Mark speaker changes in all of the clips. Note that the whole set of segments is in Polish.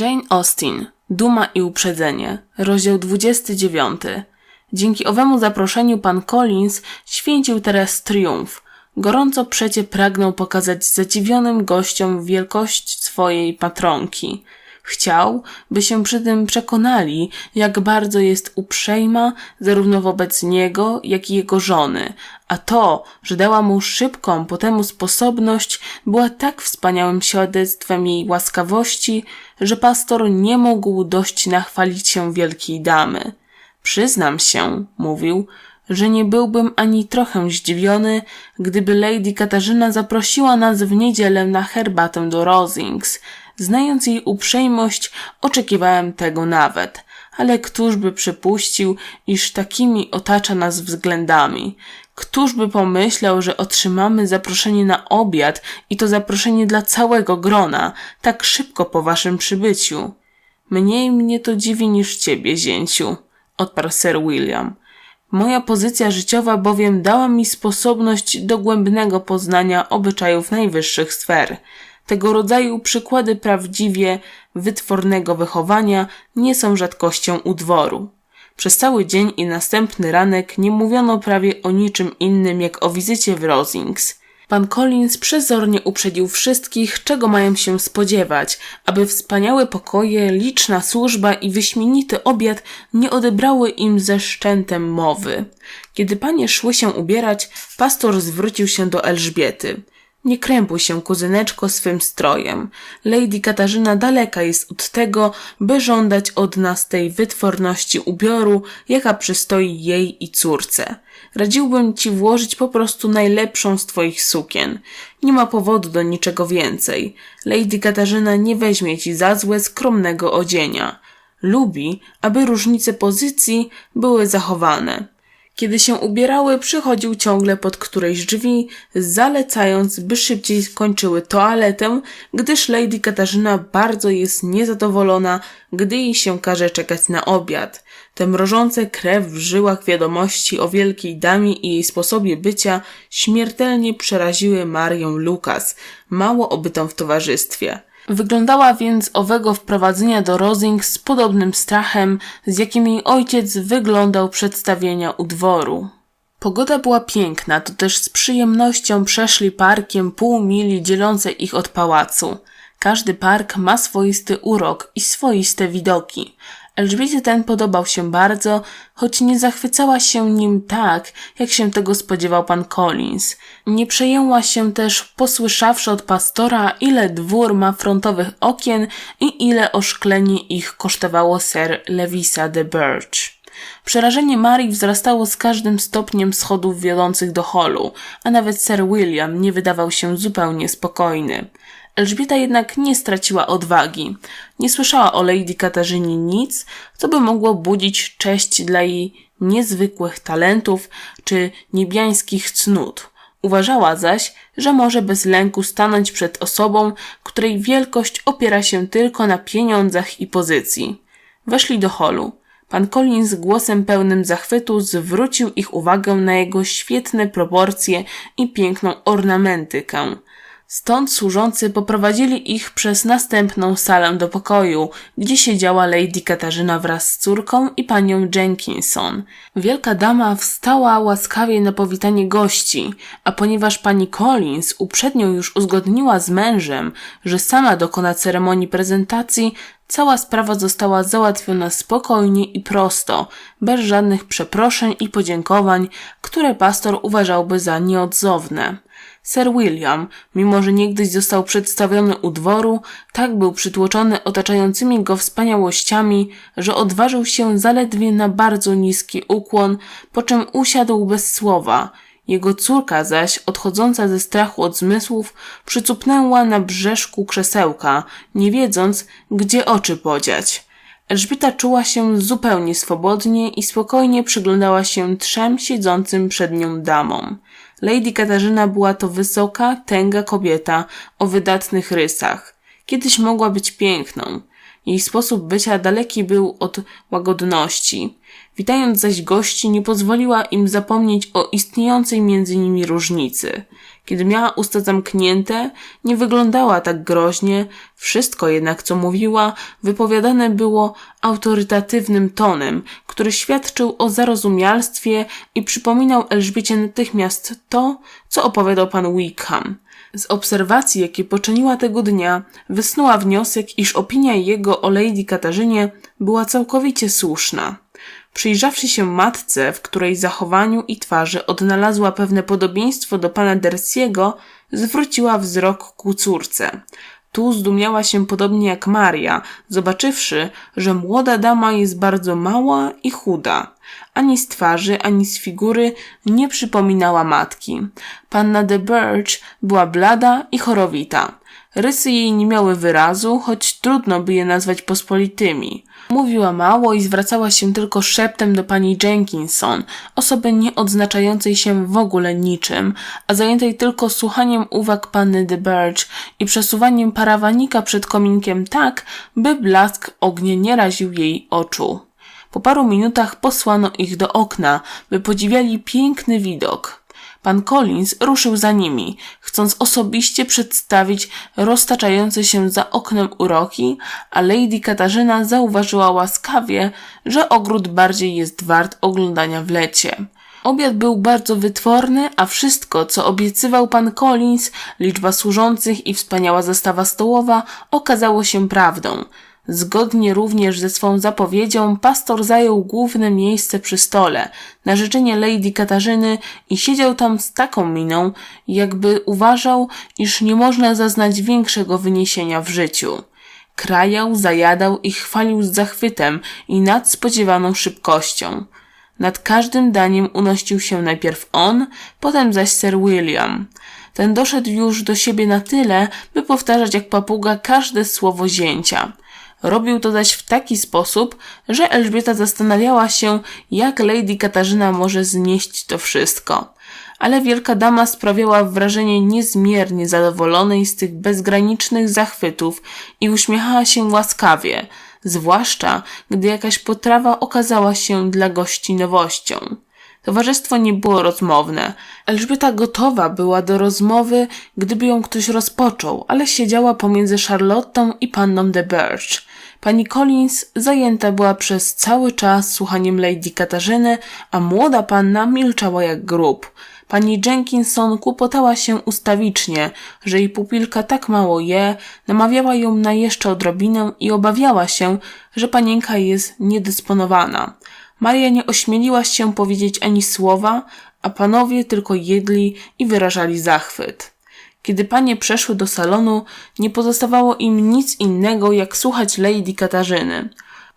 Speaker 1: Jane Austen, Duma i uprzedzenie, rozdział 29. Dzięki owemu zaproszeniu pan Collins święcił teraz triumf. Gorąco przecie pragnął pokazać zadziwionym gościom wielkość swojej patronki. Chciał, by się przy tym przekonali, jak bardzo jest uprzejma zarówno wobec niego, jak i jego żony, a to, że dała mu szybką po temu sposobność, była tak wspaniałym świadectwem jej łaskawości, że pastor nie mógł dość nachwalić się wielkiej damy. Przyznam się, mówił, że nie byłbym ani trochę zdziwiony, gdyby Lady Katarzyna zaprosiła nas w niedzielę na herbatę do Rosings. Znając jej uprzejmość, oczekiwałem tego nawet, ale któż by przypuścił, iż takimi otacza nas względami? Któż by pomyślał, że otrzymamy zaproszenie na obiad i to zaproszenie dla całego grona, tak szybko po waszym przybyciu? Mniej mnie to dziwi niż ciebie, zięciu, odparł Sir William. Moja pozycja życiowa bowiem dała mi sposobność dogłębnego poznania obyczajów najwyższych sfer. Tego rodzaju przykłady prawdziwie wytwornego wychowania nie są rzadkością u dworu. Przez cały dzień i następny ranek nie mówiono prawie o niczym innym jak o wizycie w Rosings. Pan Collins przezornie uprzedził wszystkich, czego mają się spodziewać, aby wspaniałe pokoje, liczna służba i wyśmienity obiad nie odebrały im ze szczętem mowy. Kiedy panie szły się ubierać, pastor zwrócił się do Elżbiety. Nie krępuj się, kuzyneczko, swym strojem. Lady Katarzyna daleka jest od tego, by żądać od nas tej wytworności ubioru, jaka przystoi jej i córce. Radziłbym ci włożyć po prostu najlepszą z twoich sukien. Nie ma powodu do niczego więcej. Lady Katarzyna nie weźmie ci za złe skromnego odzienia. Lubi, aby różnice pozycji były zachowane. Kiedy się ubierały, przychodził ciągle pod którejś drzwi, zalecając, by szybciej kończyły toaletę, gdyż Lady Katarzyna bardzo jest niezadowolona, gdy jej się każe czekać na obiad. Te mrożące krew w żyłach wiadomości o wielkiej damie i jej sposobie bycia śmiertelnie przeraziły Marię Lukas, mało obytą w towarzystwie. Wyglądała więc owego wprowadzenia do Rosing z podobnym strachem, z jakim jej ojciec wyglądał przedstawienia u dworu. Pogoda była piękna, to też z przyjemnością przeszli parkiem pół mili dzielące ich od pałacu. Każdy park ma swoisty urok i swoiste widoki. Elżbiecie ten podobał się bardzo, choć nie zachwycała się nim tak, jak się tego spodziewał pan Collins. Nie przejęła się też, posłyszawszy od pastora, ile dwór ma frontowych okien i ile oszklenie ich kosztowało Sir Lewisa de Birch. Przerażenie Marii wzrastało z każdym stopniem schodów wiodących do holu, a nawet Sir William nie wydawał się zupełnie spokojny. Elżbieta jednak nie straciła odwagi. Nie słyszała o Lady Katarzynie nic, co by mogło budzić cześć dla jej niezwykłych talentów czy niebiańskich cnót. Uważała zaś, że może bez lęku stanąć przed osobą, której wielkość opiera się tylko na pieniądzach i pozycji. Weszli do holu. Pan Collins głosem pełnym zachwytu zwrócił ich uwagę na jego świetne proporcje i piękną ornamentykę. Stąd służący poprowadzili ich przez następną salę do pokoju, gdzie siedziała Lady Katarzyna wraz z córką i panią Jenkinson. Wielka dama wstała łaskawie na powitanie gości, a ponieważ pani Collins uprzednio już uzgodniła z mężem, że sama dokona ceremonii prezentacji, cała sprawa została załatwiona spokojnie i prosto, bez żadnych przeproszeń i podziękowań, które pastor uważałby za nieodzowne. Sir William, mimo że niegdyś został przedstawiony u dworu, tak był przytłoczony otaczającymi go wspaniałościami, że odważył się zaledwie na bardzo niski ukłon, po czym usiadł bez słowa. Jego córka zaś, odchodząca ze strachu od zmysłów, przycupnęła na brzeszku krzesełka, nie wiedząc, gdzie oczy podziać. Elżbieta czuła się zupełnie swobodnie i spokojnie przyglądała się trzem siedzącym przed nią damom. Lady Katarzyna była to wysoka, tęga kobieta o wydatnych rysach. Kiedyś mogła być piękną. Jej sposób bycia daleki był od łagodności. Witając zaś gości, nie pozwoliła im zapomnieć o istniejącej między nimi różnicy. Kiedy miała usta zamknięte, nie wyglądała tak groźnie, wszystko jednak, co mówiła, wypowiadane było autorytatywnym tonem, który świadczył o zarozumialstwie i przypominał Elżbiecie natychmiast to, co opowiadał pan Wickham. Z obserwacji, jakie poczyniła tego dnia, wysnuła wniosek, iż opinia jego o Lady Katarzynie była całkowicie słuszna. Przyjrzawszy się matce, w której zachowaniu i twarzy odnalazła pewne podobieństwo do pana Dersiego, zwróciła wzrok ku córce. Tu zdumiała się podobnie jak Maria, zobaczywszy, że młoda dama jest bardzo mała i chuda. Ani z twarzy, ani z figury nie przypominała matki. Panna de Birch była blada i chorowita. Rysy jej nie miały wyrazu, choć trudno by je nazwać pospolitymi. Mówiła mało i zwracała się tylko szeptem do pani Jenkinson, osoby nie odznaczającej się w ogóle niczym, a zajętej tylko słuchaniem uwag panny de Birch i przesuwaniem parawanika przed kominkiem tak, by blask ognia nie raził jej oczu. Po paru minutach posłano ich do okna, by podziwiali piękny widok. Pan Collins ruszył za nimi, chcąc osobiście przedstawić roztaczające się za oknem uroki, a Lady Katarzyna zauważyła łaskawie, że ogród bardziej jest wart oglądania w lecie. Obiad był bardzo wytworny, a wszystko, co obiecywał pan Collins, liczba służących i wspaniała zastawa stołowa, okazało się prawdą. Zgodnie również ze swą zapowiedzią, pastor zajął główne miejsce przy stole, na życzenie Lady Katarzyny i siedział tam z taką miną, jakby uważał, iż nie można zaznać większego wyniesienia w życiu. Krajał, zajadał i chwalił z zachwytem i nadspodziewaną szybkością. Nad każdym daniem unosił się najpierw on, potem zaś Sir William. Ten doszedł już do siebie na tyle, by powtarzać jak papuga każde słowo zięcia. Robił to zaś w taki sposób, że Elżbieta zastanawiała się, jak Lady Katarzyna może znieść to wszystko. Ale wielka dama sprawiała wrażenie niezmiernie zadowolonej z tych bezgranicznych zachwytów i uśmiechała się łaskawie, zwłaszcza gdy jakaś potrawa okazała się dla gości nowością. Towarzystwo nie było rozmowne. Elżbieta gotowa była do rozmowy, gdyby ją ktoś rozpoczął, ale siedziała pomiędzy Charlottą i panną de Birch. Pani Collins zajęta była przez cały czas słuchaniem Lady Katarzyny, a młoda panna milczała jak grób. Pani Jenkinson kłopotała się ustawicznie, że jej pupilka tak mało je, namawiała ją na jeszcze odrobinę i obawiała się, że panienka jest niedysponowana. Maria nie ośmieliła się powiedzieć ani słowa, a panowie tylko jedli i wyrażali zachwyt. Kiedy panie przeszły do salonu, nie pozostawało im nic innego, jak słuchać Lady Katarzyny.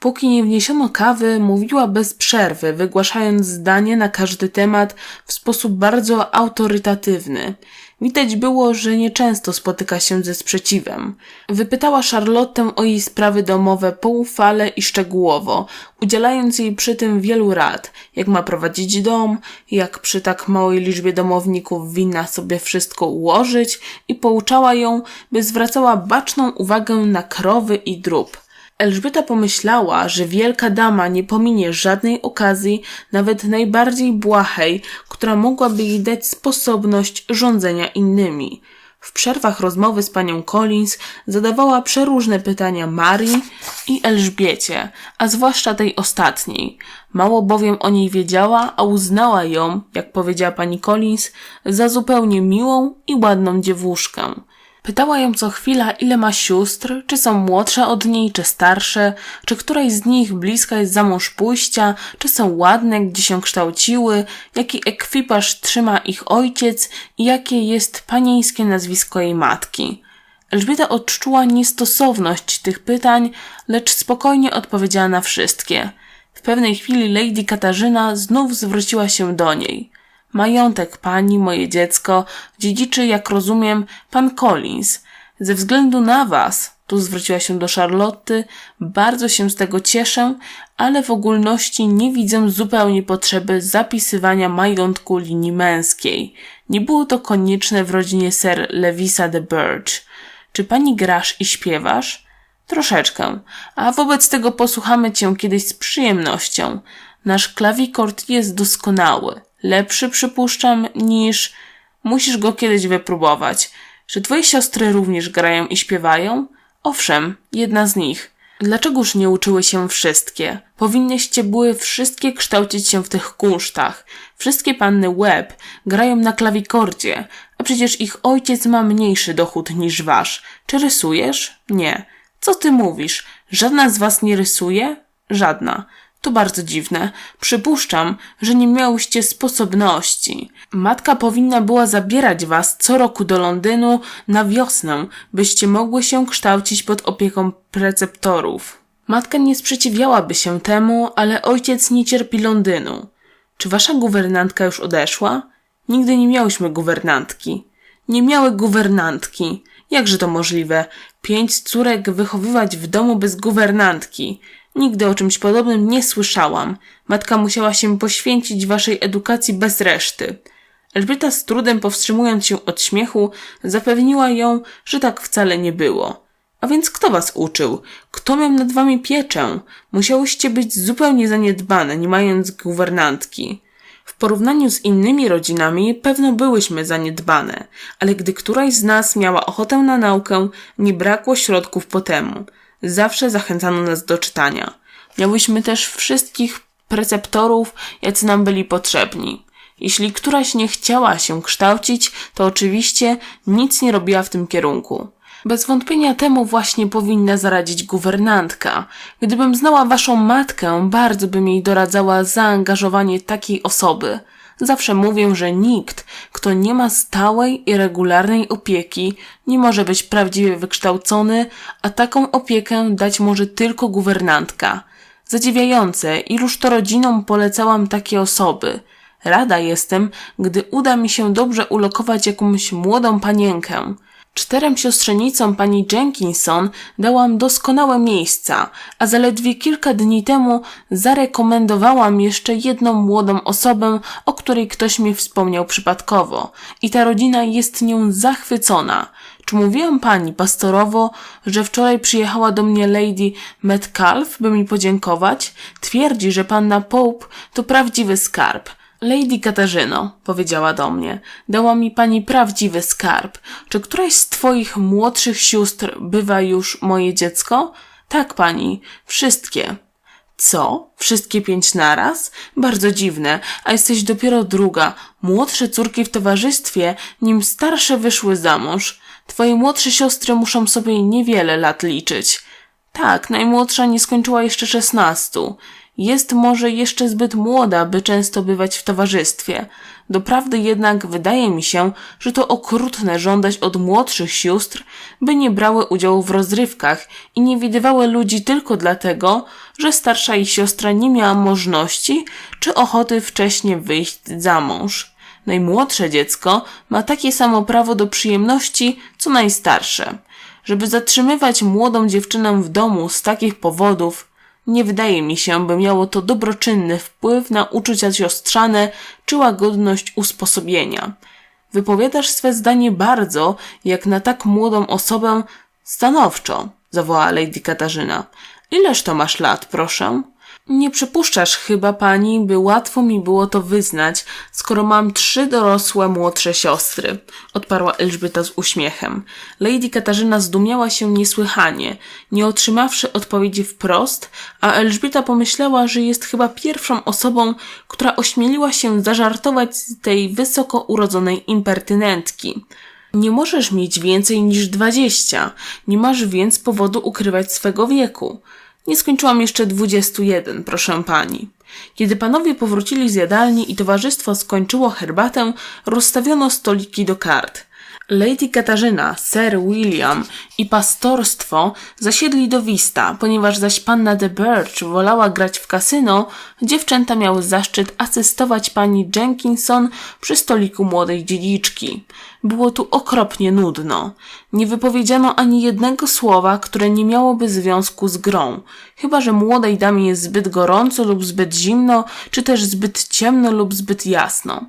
Speaker 1: Póki nie wniesiono kawy, mówiła bez przerwy, wygłaszając zdanie na każdy temat w sposób bardzo autorytatywny. Widać było, że nieczęsto spotyka się ze sprzeciwem. Wypytała Charlottę o jej sprawy domowe poufale i szczegółowo, udzielając jej przy tym wielu rad, jak ma prowadzić dom, jak przy tak małej liczbie domowników winna sobie wszystko ułożyć i pouczała ją, by zwracała baczną uwagę na krowy i drób. Elżbieta pomyślała, że wielka dama nie pominie żadnej okazji, nawet najbardziej błahej, która mogłaby jej dać sposobność rządzenia innymi. W przerwach rozmowy z panią Collins zadawała przeróżne pytania Marii i Elżbiecie, a zwłaszcza tej ostatniej. Mało bowiem o niej wiedziała, a uznała ją, jak powiedziała pani Collins, za zupełnie miłą i ładną dziewuszkę. Pytała ją co chwila, ile ma sióstr, czy są młodsze od niej, czy starsze, czy któraś z nich bliska jest za mąż pójścia, czy są ładne, gdzie się kształciły, jaki ekwipaż trzyma ich ojciec i jakie jest panieńskie nazwisko jej matki. Elżbieta odczuła niestosowność tych pytań, lecz spokojnie odpowiedziała na wszystkie. W pewnej chwili Lady Katarzyna znów zwróciła się do niej – Majątek pani, moje dziecko, dziedziczy, jak rozumiem, pan Collins. Ze względu na was, tu zwróciła się do Charlotty, bardzo się z tego cieszę, ale w ogólności nie widzę zupełnie potrzeby zapisywania majątku linii męskiej. Nie było to konieczne w rodzinie Sir Lewisa de Birch. Czy pani grasz i śpiewasz? Troszeczkę. A wobec tego posłuchamy cię kiedyś z przyjemnością. Nasz klawikord jest doskonały. Lepszy, przypuszczam, niż... Musisz go kiedyś wypróbować. Czy twoje siostry również grają i śpiewają? Owszem, jedna z nich. Dlaczegoż nie uczyły się wszystkie? Powinnyście były wszystkie kształcić się w tych kunsztach. Wszystkie panny Webb grają na klawikordzie, a przecież ich ojciec ma mniejszy dochód niż wasz. Czy rysujesz? Nie. Co ty mówisz? Żadna z was nie rysuje? Żadna. To bardzo dziwne. Przypuszczam, że nie miałyście sposobności. Matka powinna była zabierać was co roku do Londynu na wiosnę, byście mogły się kształcić pod opieką preceptorów. Matka nie sprzeciwiałaby się temu, ale ojciec nie cierpi Londynu. Czy wasza guwernantka już odeszła? Nigdy nie miałyśmy guwernantki. Nie miały guwernantki. Jakże to możliwe? Pięć córek wychowywać w domu bez guwernantki. Nigdy o czymś podobnym nie słyszałam. Matka musiała się poświęcić waszej edukacji bez reszty. Elżbieta z trudem powstrzymując się od śmiechu, zapewniła ją, że tak wcale nie było. A więc kto was uczył? Kto miał nad wami pieczę? Musiałyście być zupełnie zaniedbane, nie mając guwernantki. W porównaniu z innymi rodzinami pewno byłyśmy zaniedbane, ale gdy któraś z nas miała ochotę na naukę, nie brakło środków po temu. Zawsze zachęcano nas do czytania. Miałyśmy też wszystkich preceptorów, jacy nam byli potrzebni. Jeśli któraś nie chciała się kształcić, to oczywiście nic nie robiła w tym kierunku. Bez wątpienia temu właśnie powinna zaradzić guwernantka. Gdybym znała waszą matkę, bardzo bym jej doradzała zaangażowanie takiej osoby. Zawsze mówię, że nikt, kto nie ma stałej i regularnej opieki, nie może być prawdziwie wykształcony, a taką opiekę dać może tylko guwernantka. Zadziwiające, iluż to rodzinom polecałam takie osoby. Rada jestem, gdy uda mi się dobrze ulokować jakąś młodą panienkę. Czterem siostrzenicom pani Jenkinson dałam doskonałe miejsca, a zaledwie kilka dni temu zarekomendowałam jeszcze jedną młodą osobę, o której ktoś mi wspomniał przypadkowo. I ta rodzina jest nią zachwycona. Czy mówiłam pani pastorowo, że wczoraj przyjechała do mnie Lady Metcalf, by mi podziękować? Twierdzi, że panna Pope to prawdziwy skarb – Lady Katarzyno, powiedziała do mnie, dała mi pani prawdziwy skarb. Czy któraś z twoich młodszych sióstr bywa już moje dziecko? Tak, pani, wszystkie. Co? Wszystkie pięć naraz? Bardzo dziwne, a jesteś dopiero druga. Młodsze córki w towarzystwie, nim starsze wyszły za mąż. Twoje młodsze siostry muszą sobie niewiele lat liczyć. Tak, najmłodsza nie skończyła jeszcze szesnastu. Jest może jeszcze zbyt młoda, by często bywać w towarzystwie. Doprawdy jednak wydaje mi się, że to okrutne żądać od młodszych sióstr, by nie brały udziału w rozrywkach i nie widywały ludzi tylko dlatego, że starsza ich siostra nie miała możliwości czy ochoty wcześniej wyjść za mąż. Najmłodsze dziecko ma takie samo prawo do przyjemności, co najstarsze. Żeby zatrzymywać młodą dziewczynę w domu z takich powodów, nie wydaje mi się, by miało to dobroczynny wpływ na uczucia siostrzane czy łagodność usposobienia. Wypowiadasz swe zdanie bardzo, jak na tak młodą osobę, stanowczo, zawołała Lady Katarzyna. Ileż to masz lat, proszę? Nie przypuszczasz chyba pani, by łatwo mi było to wyznać, skoro mam trzy dorosłe młodsze siostry, odparła Elżbieta z uśmiechem. Lady Katarzyna zdumiała się niesłychanie, nie otrzymawszy odpowiedzi wprost, a Elżbieta pomyślała, że jest chyba pierwszą osobą, która ośmieliła się zażartować z tej wysoko urodzonej impertynentki. Nie możesz mieć więcej niż dwadzieścia, nie masz więc powodu ukrywać swego wieku. Nie skończyłam jeszcze dwudziestu jeden, proszę pani. Kiedy panowie powrócili z jadalni i towarzystwo skończyło herbatę, rozstawiono stoliki do kart. Lady Katarzyna, Sir William i pastorstwo zasiedli do wista, ponieważ zaś panna de Birch wolała grać w kasyno, dziewczęta miały zaszczyt asystować pani Jenkinson przy stoliku młodej dziedziczki. Było tu okropnie nudno. Nie wypowiedziano ani jednego słowa, które nie miałoby związku z grą, chyba że młodej damie jest zbyt gorąco lub zbyt zimno, czy też zbyt ciemno lub zbyt jasno.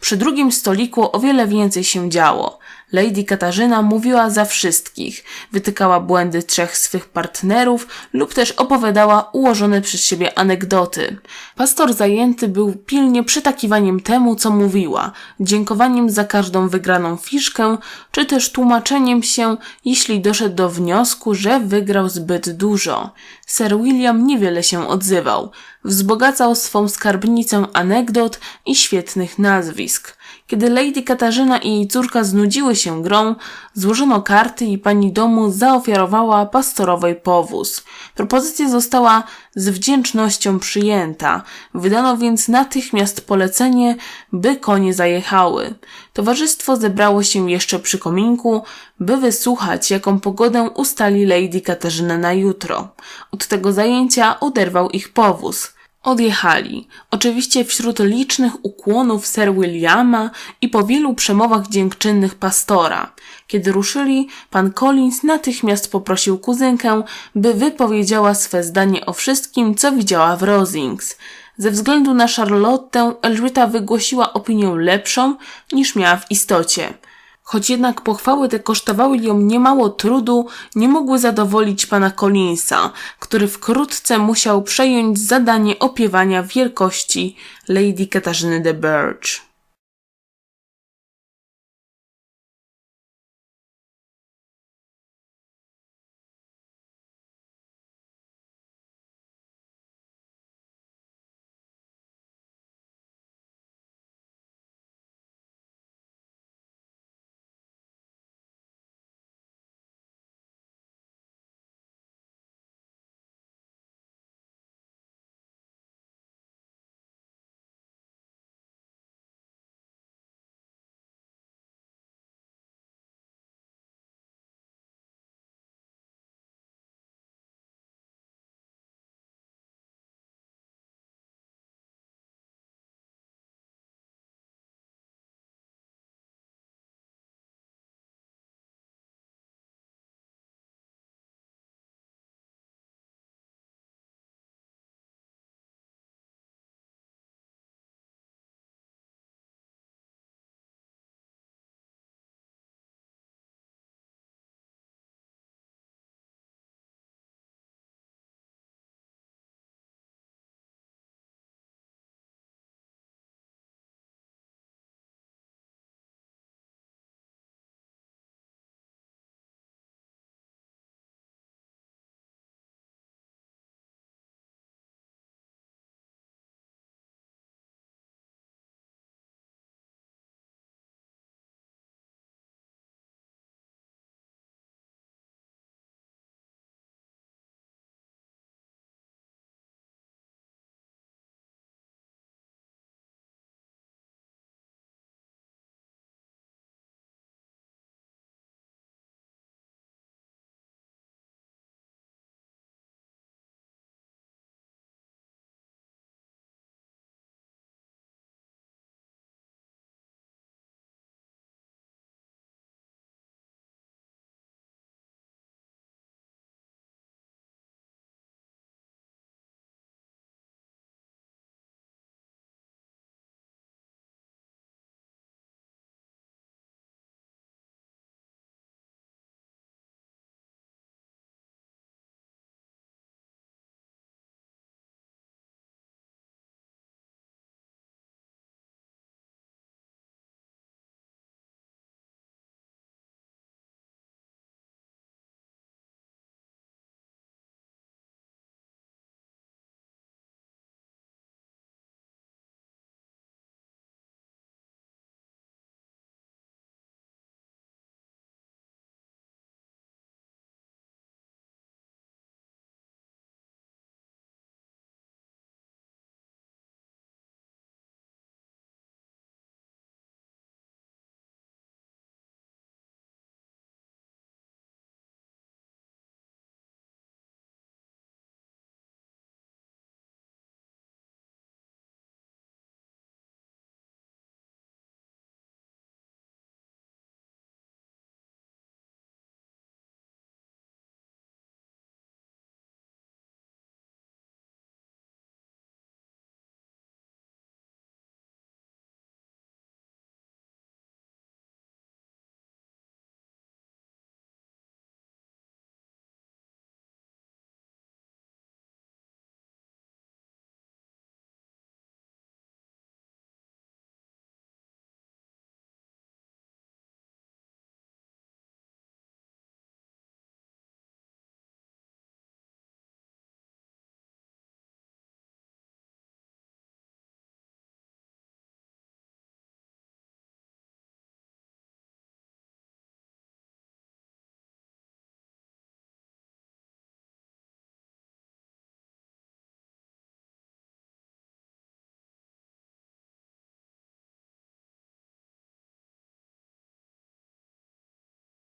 Speaker 1: Przy drugim stoliku o wiele więcej się działo. Lady Katarzyna mówiła za wszystkich, wytykała błędy trzech swych partnerów lub też opowiadała ułożone przez siebie anegdoty. Pastor zajęty był pilnie przytakiwaniem temu, co mówiła, dziękowaniem za każdą wygraną fiszkę, czy też tłumaczeniem się, jeśli doszedł do wniosku, że wygrał zbyt dużo. Sir William niewiele się odzywał. Wzbogacał swą skarbnicę anegdot i świetnych nazwisk. Kiedy Lady Katarzyna i jej córka znudziły się grą, złożono karty i pani domu zaofiarowała pastorowej powóz. Propozycja została z wdzięcznością przyjęta. Wydano więc natychmiast polecenie, by konie zajechały. Towarzystwo zebrało się jeszcze przy kominku, by wysłuchać, jaką pogodę ustali Lady Katarzyna na jutro. Od tego zajęcia oderwał ich powóz. Odjechali. Oczywiście wśród licznych ukłonów Sir Williama i po wielu przemowach dziękczynnych pastora. Kiedy ruszyli, pan Collins natychmiast poprosił kuzynkę, by wypowiedziała swe zdanie o wszystkim, co widziała w Rosings. Ze względu na Charlottę, Elżbieta wygłosiła opinię lepszą, niż miała w istocie. Choć jednak pochwały te kosztowały ją niemało trudu, nie mogły zadowolić pana Collinsa, który wkrótce musiał przejąć zadanie opiewania wielkości Lady Katarzyny de Burgh.